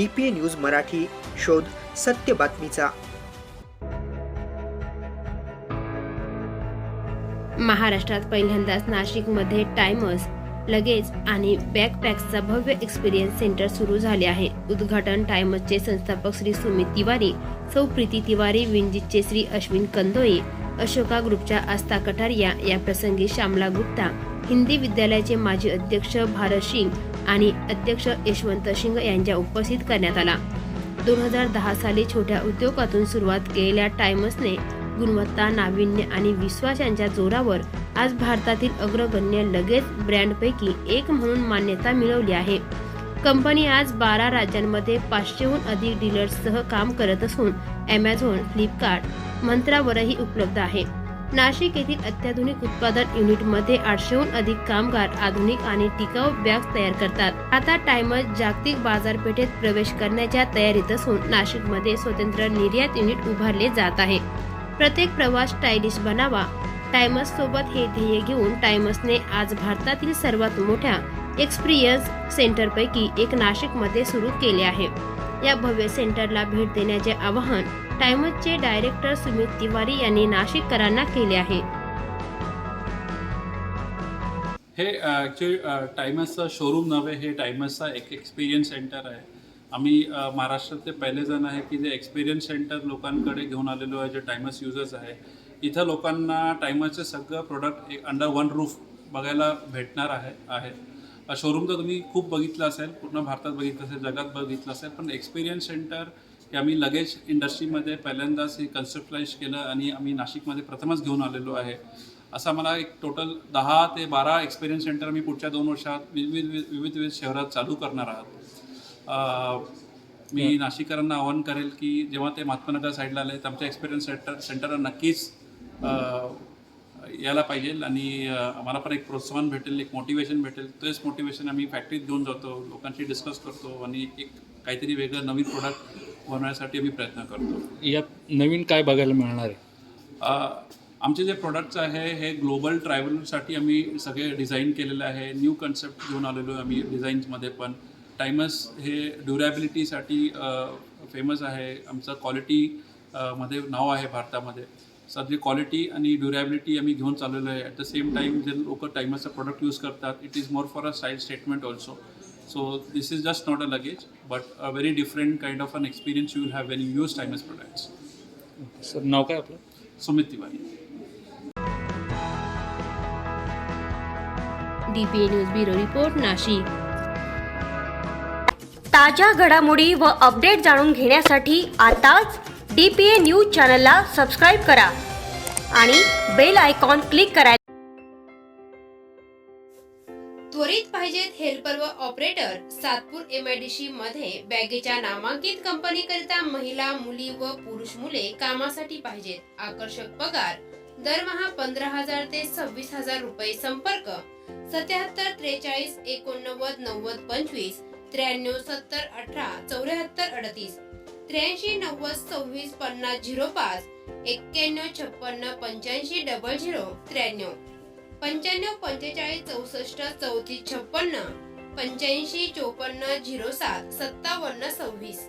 DPA news Marathi शोध सत्य बातमीचा. महाराष्ट्रात पहिल्यांदाच नाशिकमध्ये टाइमर्स लगेच आणि बॅकपॅक्सचा भव्य एक्सपिरियन्स सेंटर सुरू झाले आहे. उद्घाटन टायमसचे संस्थापक श्री सुमित तिवारी सौ प्रीती तिवारी विंजितचे श्री अश्विन कंदोई अशोका ग्रुपच्या आस्था कटारिया या प्रसंगी श्यामला गुप्ता हिंदी विद्यालयाचे माजी अध्यक्ष भारत सिंग आणि अध्यक्ष यशवंत सिंग यांच्या उपस्थित करण्यात आला. दोन हजार दहा साली छोट्या उद्योगातून सुरुवात केलेल्या टायमसने गुणवत्ता नाविन्य आणि विश्वास यांच्या जोरावर आज भारतातील अग्रगण्य लगेच ब्रँडपैकी एक म्हणून मान्यता मिळवली आहे. कंपनी आज बारा राज्यांमध्ये पाचशेहून अधिक डीलर्ससह काम करत असून अमेझॉन फ्लिपकार्ट मंत्रावरही उपलब्ध आहे. नाशिक येथील अत्याधुनिक उत्पादन युनिटमध्ये आठशेहून अधिक कामगार आधुनिक आणि टिकाऊ बॅग्स तयार करतात. आता टायमर जागतिक बाजारपेठेत प्रवेश करण्याच्या तयारीत असून नाशिकमध्ये स्वतंत्र निर्यात युनिट उभारले जात आहे. प्रत्येक प्रवास स्टायलिश बनावा. टायमस सोबत हे ध्येय घेऊन टायमसने आज भारतातील सर्वात मोठ्या एक्सपिरियन्स सेंटरपैकी एक नाशिकमध्ये सुरू केले आहे. या भव्य सेंटरला भेट देण्याचे आवाहन टायमसचे डायरेक्टर सुमित तिवारी यांनी नाशिककरांना केले आहे. हे ॲक्च्युली टायमसचा शोरूम नव्हे हे टायमसचा एक एक्सपिरियन्स सेंटर आहे. आम्ही महाराष्ट्रातले पहिले जण आहे की जे एक्सपिरियन्स सेंटर लोकांकडे घेऊन आलेलो आहे जे टायमस युजर्स आहे. इथं लोकांना टायमसचे सगळं प्रोडक्ट एक अंडर वन रूफ बघायला भेटणार आहे आहे. शोरूम तर तुम्ही खूप बघितलं असेल पूर्ण भारतात बघितलं असेल जगात बघितलं असेल पण एक्सपिरियन्स सेंटर हे आम्ही लगेच इंडस्ट्रीमध्ये पहिल्यांदाच हे कन्सेप्टलाइज केलं आणि आम्ही नाशिकमध्ये प्रथमच घेऊन आलेलो आहे. असं मला एक टोटल दहा ते बारा एक्सपिरियन्स सेंटर आम्ही पुढच्या दोन वर्षात विविध विविध विविध शहरात चालू करणार आहात. मी नाशिकरांना आवाहन करेल की जेव्हा ते महात्मानगर साईडला आले तर आमच्या एक्सपिरियन्स सेंटर सेंटरला नक्कीच अं, यायला पाहिजे आणि आम्हाला पण एक प्रोत्साहन भेटेल एक मोटिवेशन भेटेल. तेच मोटिवेशन आम्ही फॅक्टरीत घेऊन जातो लोकांशी डिस्कस करतो आणि एक काहीतरी वेगळं नवीन प्रोडक्ट बनवण्यासाठी आम्ही प्रयत्न करतो. यात नवीन काय बघायला मिळणार आहे? आमचे जे प्रोडक्ट्स आहे हे ग्लोबल ट्रॅव्हलसाठी आम्ही सगळे डिझाईन केलेले आहे. न्यू कन्सेप्ट घेऊन आलेलो आहे आम्ही डिझाईन्समध्ये पण. टायमस हे ड्युरॅबिलिटीसाठी फेमस आहे. आमचं क्वालिटी मध्ये नाव आहे भारतामध्ये. सगळी क्वालिटी आणि ड्युरॅबिलिटी आम्ही घेऊन चाललेलो आहे. ॲट द सेम टाईम जे लोक टायमसचं प्रोडक्ट यूज करतात it is more for a style statement also so this is just not a luggage but a very different kind of an experience you will have when you use Timus products sir नाव काय आपलं? Sumit Tiwari DPA news bureau report Nashik ताज्या घडामोडी व update जाणून घेण्यासाठी आताच D P A news चॅनलला subscribe करा आणि बेल आयकॉन क्लिक करा त्वरित पाहिजेत हेल्पर व ऑपरेटर सातपूर एमआयडीसी मध्ये बॅगेच्या नामांकित कंपनी करिता महिला मुली व पुरुष मुले कामासाठी पाहिजेत. आकर्षक पगार दरमहा पंधरा हजार ते सव्वीस हजार रुपये संपर्क सत्याहत्तर त्रेचाळीस एकोणनव्वद नव्वद पंचवीस त्र्याण्णव सत्तर अठरा चौऱ्याहत्तर अडतीस त्र्याऐंशी नव्वद सव्वीस पन्नास झिरो पाच एक्क्याण्णव छप्पन्न पंच्याऐंशी डबल झिरो त्र्याण्णव. पंच्याण्णव पंचेचाळीस चौसष्ट चौतीस छप्पन्न पंच्याऐंशी चोपन्न झिरो सात सत्तावन्न सव्वीस.